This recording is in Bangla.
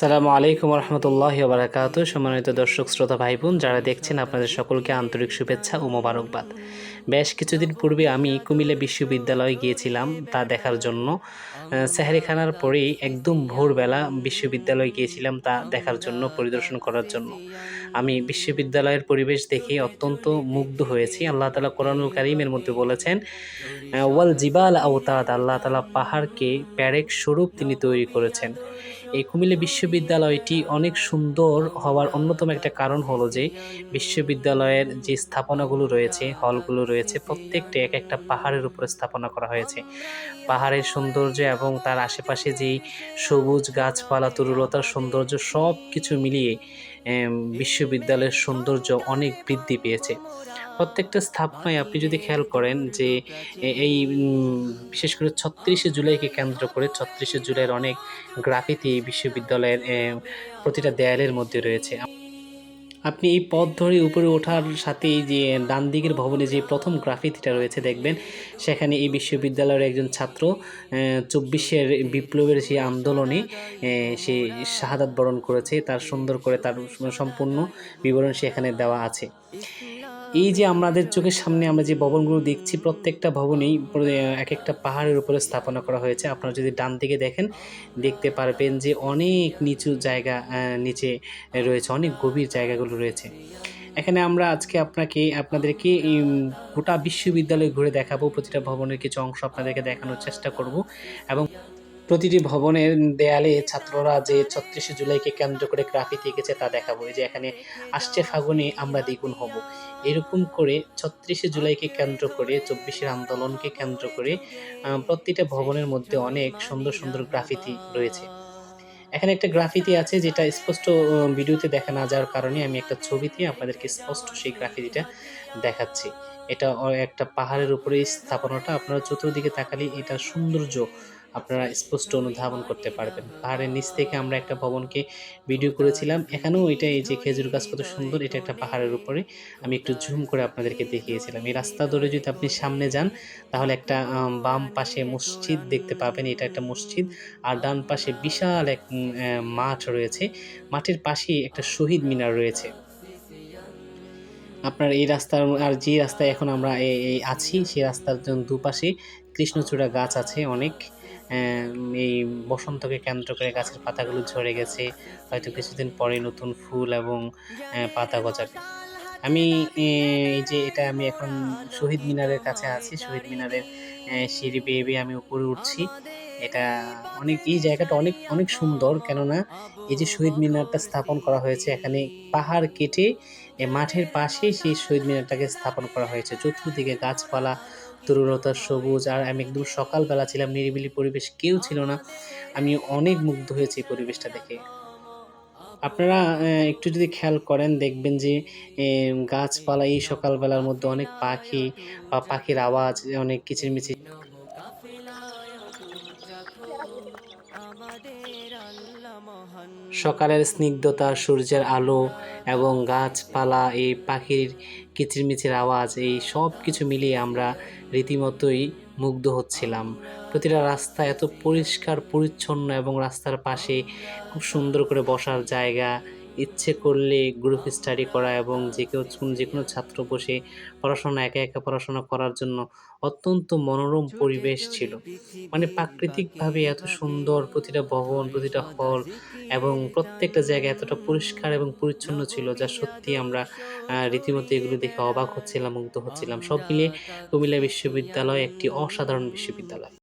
সালামু আলাইকুম রহমতুল্লাহ বারাকাত সম্মানিত দর্শক, শ্রোতা ভাই বোন যারা দেখছেন আপনাদের সকলকে আন্তরিক শুভেচ্ছা ও মোবারকবাদ। বেশ কিছুদিন পূর্বে আমি কুমিল্লা বিশ্ববিদ্যালয়ে গিয়েছিলাম, তা দেখার জন্য। সেহারি খানার পরেই একদম ভোরবেলা বিশ্ববিদ্যালয়ে গিয়েছিলাম, তা দেখার জন্য, পরিদর্শন করার জন্য। আমি বিশ্ববিদ্যালয়ের পরিবেশ দেখে অত্যন্ত মুগ্ধ হয়েছি। আল্লাহ তালা কোরআনুল কারিমের মধ্যে বলেছেন ওয়াল জিবাল আওতাদ আল্লাহ তালা পাহাড়কে প্যারেক স্বরূপ তিনি তৈরি করেছেন। এই কুমিল্লা বিশ্ববিদ্যালয়টি অনেক সুন্দর হওয়ার অন্যতম একটা কারণ হলো যে, বিশ্ববিদ্যালয়ের যে স্থাপনাগুলো রয়েছে, হলগুলো রয়েছে, প্রত্যেকটা এক একটা পাহাড়ের উপরে স্থাপনা করা হয়েছে। পাহাড়ের সৌন্দর্য এবং তার আশেপাশে যেই সবুজ গাছপালা, তরুলতার সৌন্দর্য সব কিছু মিলিয়ে বিশ্ববিদ্যালয়ের সৌন্দর্য অনেক বৃদ্ধি পেয়েছে। প্রত্যেকটা স্থাপনায় আপনি যদি খেয়াল করেন যে এই বিশেষ করে ছত্রিশে জুলাইকে কেন্দ্র করে ছত্রিশে জুলাইয়ের অনেক গ্রাফিতি বিশ্ববিদ্যালয়ের প্রতিটা দেয়ালের মধ্যে রয়েছে। আপনি এই পথ ধরে উপরে ওঠার সাথেই যে ডান দিকের ভবনে যে প্রথম গ্রাফিতিটা রয়েছে দেখবেন, সেখানে এই বিশ্ববিদ্যালয়ের একজন ছাত্র চব্বিশের বিপ্লবের সেই আন্দোলনে সে শাহাদাত বরণ করেছে, তার সুন্দর করে তার সম্পূর্ণ বিবরণ সেখানে দেওয়া আছে। এই যে আমাদের চোখের সামনে আমরা যে ভবনগুলো দেখছি, প্রত্যেকটা ভবনেই এক একটা পাহাড়ের উপরে স্থাপনা করা হয়েছে। আপনারা যদি ডান দিকে দেখেন, দেখতে পারবেন যে অনেক নিচু জায়গা নিচে রয়েছে, অনেক গভীর জায়গাগুলো রয়েছে। এখানে আমরা আজকে আপনাকে, আপনাদেরকে গোটা বিশ্ববিদ্যালয় ঘুরে দেখাবো। প্রতিটা ভবনের কিছু অংশ আপনাদেরকে দেখানোর চেষ্টা করব এবং প্রতিটি ভবনের দেয়ালে ছাত্ররা যে ছত্রিশে জুলাইকে কেন্দ্র করে গ্রাফিতি এঁকেছে তা দেখাবো। যে এখানে আসছে ফাগুনে আমরা দ্বিগুণ হব। এরকম করে ছত্রিশে জুলাইকে কেন্দ্র করে, চব্বিশের আন্দোলনকে কেন্দ্র করে প্রতিটা ভবনের মধ্যে অনেক সুন্দর সুন্দর গ্রাফিতি রয়েছে। এখানে একটা গ্রাফিতি আছে যেটা স্পষ্ট ভিডিওতে দেখা না যাওয়ার কারণে আমি একটা ছবিতে আপনাদেরকে স্পষ্ট সেই গ্রাফিতিটা দেখাচ্ছি। এটা একটা পাহাড়ের উপরে স্থাপনাটা, আপনারা চতুর্দিকে তাকালে এটা সৌন্দর্য আপনারা স্পষ্ট অনুধাবন করতে পারবেন। পাহাড়ের নিচ থেকে আমরা একটা ভবনকে ভিডিও করেছিলাম। এখানেও এটা এই যে খেজুর গাছ কত সুন্দর, এটা একটা পাহাড়ের উপরে। আমি একটু জুম করে আপনাদেরকে দেখিয়েছিলাম। এই রাস্তা ধরে যদি আপনি সামনে যান, তাহলে একটা বাম পাশে মসজিদ দেখতে পাবেন। এটা একটা মসজিদ। আর ডান পাশে বিশাল এক মাঠ রয়েছে। মাঠের পাশেই একটা শহীদ মিনার রয়েছে। আপনার এই রাস্তার, আর যে রাস্তায় এখন আমরা আছি সেই রাস্তার দুপাশে কৃষ্ণচূড়া গাছ আছে অনেক। এই বসন্তকে কেন্দ্র করে গাছের পাতাগুলো ঝরে গেছে। হয়তো কিছুদিন পরে নতুন ফুল এবং পাতা গজাবে। আমি এই যে এটা আমি এখন শহীদ মিনারের কাছে আছি। শহীদ মিনারের সিঁড়ি বেয়ে বেয়ে আমি উপরে উঠছি। এটা অনেক, এই জায়গাটা অনেক অনেক সুন্দর। কেননা এই যে শহীদ মিনারটা স্থাপন করা হয়েছে, এখানে পাহাড় কেটে মাঠের পাশে সেই শহীদ মিনারটাকে স্থাপন করা হয়েছে। চতুর্দিকে গাছপালা তরুণতার সবুজ, আর আমি একদম সকালবেলা ছিলাম, নিরিবিলি পরিবেশ কেউ ছিল না। আমি অনেক মুগ্ধ হয়েছি পরিবেশটা দেখে। আপনারা একটু যদি খেয়াল করেন, দেখবেন যে গাছপালা এই সকালবেলার মধ্যে অনেক পাখি বা পাখির আওয়াজ, অনেক কিচিরমিচির সকালের স্নিগ্ধতা, সূর্যের আলো এবং গাছপালা, এই পাখির কিচিরমিচির আওয়াজ, এই সব কিছু মিলিয়ে আমরা রীতিমতোই মুগ্ধ হচ্ছিলাম। প্রতিটা রাস্তা এত পরিষ্কার, পরিচ্ছন্ন এবং রাস্তার পাশে খুব সুন্দর করে বসার জায়গা ইচ্ছে করলে গ্রুপ স্টাডি করা এবং যে কেউ যে কোনো ছাত্র বসে পড়াশোনা, একা একা পড়াশোনা করার জন্য অত্যন্ত মনোরম পরিবেশ ছিল। মানে প্রাকৃতিকভাবে এত সুন্দর প্রতিটা ভবন, প্রতিটা হল এবং প্রত্যেকটা জায়গা এতটা পরিষ্কার এবং পরিচ্ছন্ন ছিল যা সত্যি আমরা রীতিমতো এগুলো দেখে অবাক হচ্ছিলাম, মুগ্ধ হচ্ছিলাম। সব মিলিয়ে কুমিল্লা বিশ্ববিদ্যালয় একটি অসাধারণ বিশ্ববিদ্যালয়।